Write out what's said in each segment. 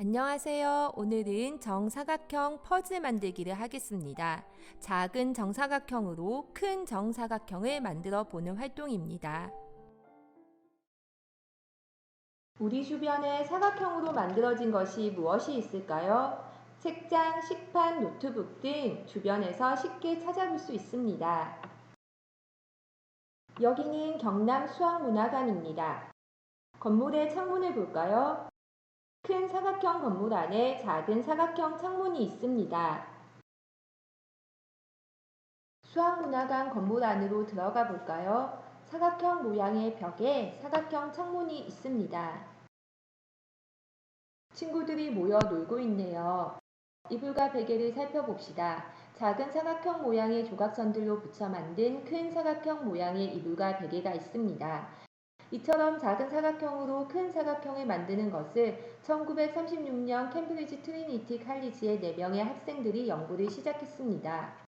안녕하세요. 오늘은 정사각형 퍼즐 만들기를 하겠습니다. 작은 정사각형으로 큰 정사각형을 만들어 보는 활동입니다. 우리 주변에 사각형으로 만들어진 것이 무엇이 있을까요? 책장, 식판, 노트북 등 주변에서 쉽게 찾아볼 수 있습니다. 여기는 경남 수학문화관입니다. 건물의 창문을 볼까요? 큰 사각형 건물 안에 작은 사각형 창문이 있습니다. 수학문화관 건물 안으로 들어가 볼까요? 사각형 모양의 벽에 사각형 창문이 있습니다. 친구들이 모여 놀고 있네요. 이불과 베개를 살펴봅시다. 작은 사각형 모양의 조각선들로 붙여 만든 큰 사각형 모양의 이불과 베개가 있습니다. 이처럼 작은 사각형으로 큰 사각형을 만드는 것을 1936년 캠브리지 트리니티 칼리지의 4명의 학생들이 연구를 시작했습니다.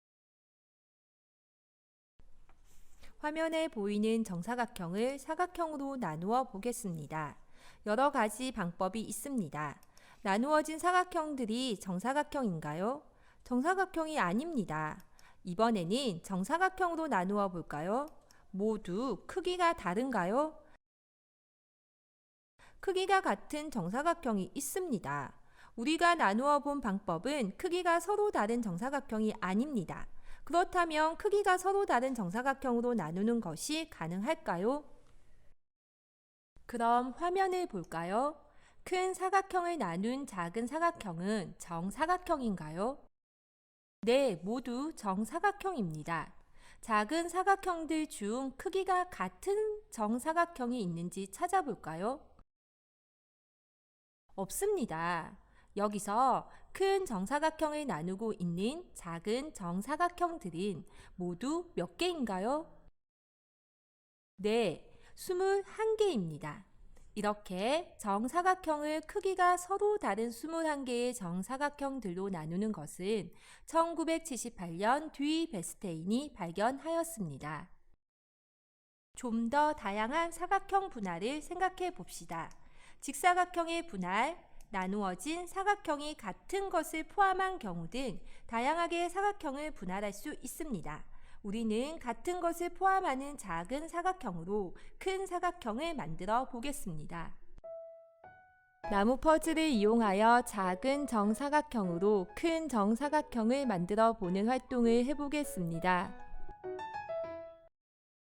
화면에 보이는 정사각형을 사각형으로 나누어 보겠습니다. 여러 가지 방법이 있습니다. 나누어진 사각형들이 정사각형인가요? 정사각형이 아닙니다. 이번에는 정사각형으로 나누어 볼까요? 모두 크기가 다른가요? 크기가 같은 정사각형이 있습니다. 우리가 나누어 본 방법은 크기가 서로 다른 정사각형이 아닙니다. 그렇다면 크기가 서로 다른 정사각형으로 나누는 것이 가능할까요? 그럼 화면을 볼까요? 큰 사각형을 나눈 작은 사각형은 정사각형인가요? 네, 모두 정사각형입니다. 작은 사각형들 중 크기가 같은 정사각형이 있는지 찾아볼까요? 없습니다. 여기서 큰 정사각형을 나누고 있는 작은 정사각형들은 모두 몇 개인가요? 네, 21개입니다. 이렇게 정사각형을 크기가 서로 다른 21개의 정사각형들로 나누는 것은 1978년 듀이 베스테인이 발견하였습니다. 좀 더 다양한 사각형 분할을 생각해 봅시다. 직사각형의 분할, 나누어진 사각형이 같은 것을 포함한 경우 등 다양하게 사각형을 분할할 수 있습니다. 우리는 같은 것을 포함하는 작은 사각형으로 큰 사각형을 만들어 보겠습니다. 나무 퍼즐을 이용하여 작은 정사각형으로 큰 정사각형을 만들어 보는 활동을 해보겠습니다.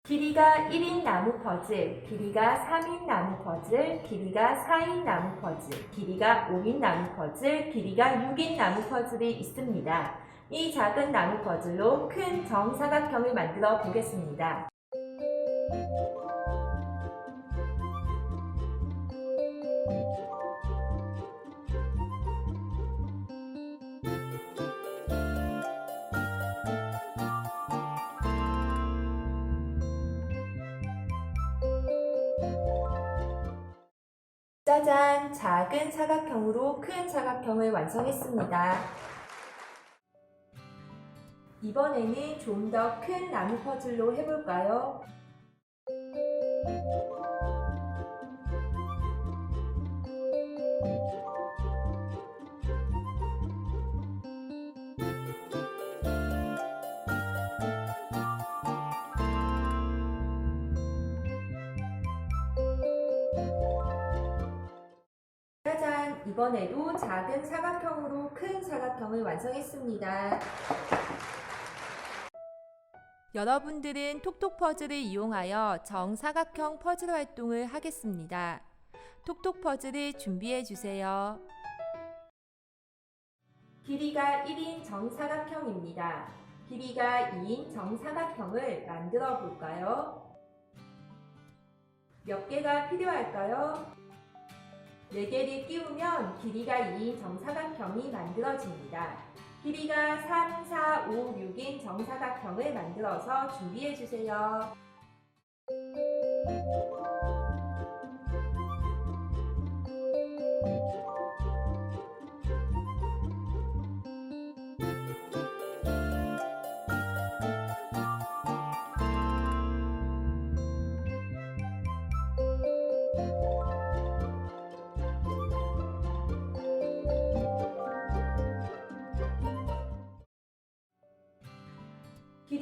길이가 1인 나무 퍼즐, 길이가 3인 나무 퍼즐, 길이가 4인 나무 퍼즐, 길이가 5인 나무 퍼즐, 길이가 6인 나무 퍼즐이 있습니다. 이 작은 나무 퍼즐로 큰 정사각형을 만들어 보겠습니다. 짜잔! 작은 사각형으로 큰 사각형을 완성했습니다. 이번에는 좀 더 큰 나무 퍼즐로 해볼까요? 이번에도 작은 사각형으로 큰 사각형을 완성했습니다. 여러분들은 톡톡 퍼즐을 이용하여 정사각형 퍼즐 활동을 하겠습니다. 톡톡 퍼즐을 준비해 주세요. 길이가 1인 정사각형입니다. 길이가 2인 정사각형을 만들어 볼까요? 몇 개가 필요할까요? 4개를 끼우면 길이가 2인 정사각형이 만들어집니다. 길이가 3, 4, 5, 6인 정사각형을 만들어서 준비해주세요. 음.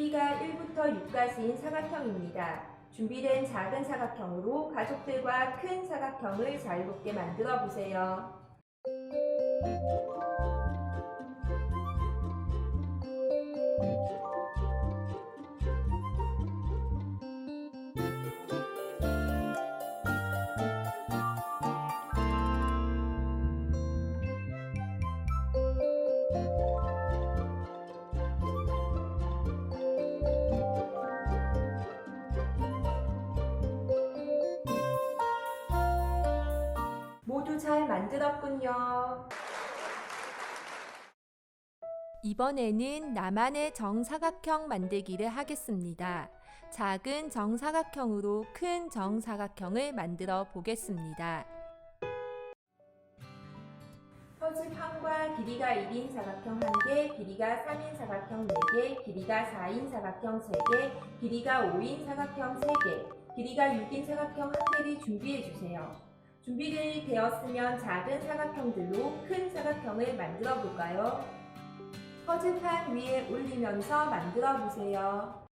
길이가 1부터 6까지인 사각형입니다. 준비된 작은 사각형으로 가족들과 큰 사각형을 자유롭게 만들어 보세요. 만들었군요. 이번에는 나만의 정사각형 만들기를 하겠습니다. 작은 정사각형으로 큰 정사각형을 만들어 보겠습니다. 퍼즐판과 길이가 1인 사각형 1개, 길이가 3인 사각형 4개, 길이가 4인 사각형 3개, 길이가 5인 사각형 3개, 길이가 6인 사각형 1개를 준비해 주세요. 준비를 되었으면 작은 사각형들로 큰 사각형을 만들어 볼까요? 퍼즐판 위에 올리면서 만들어 보세요.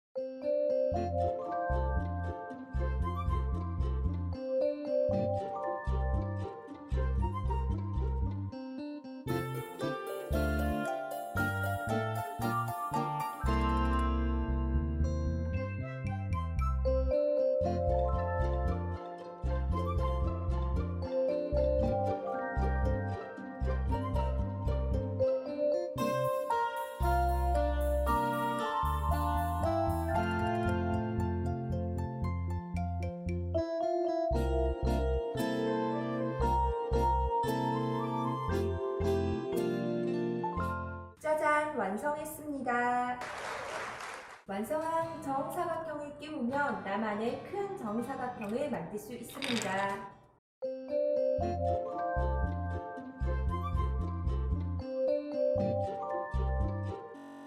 완성한 정사각형을 끼우면 나만의 큰 정사각형을 만들 수 있습니다.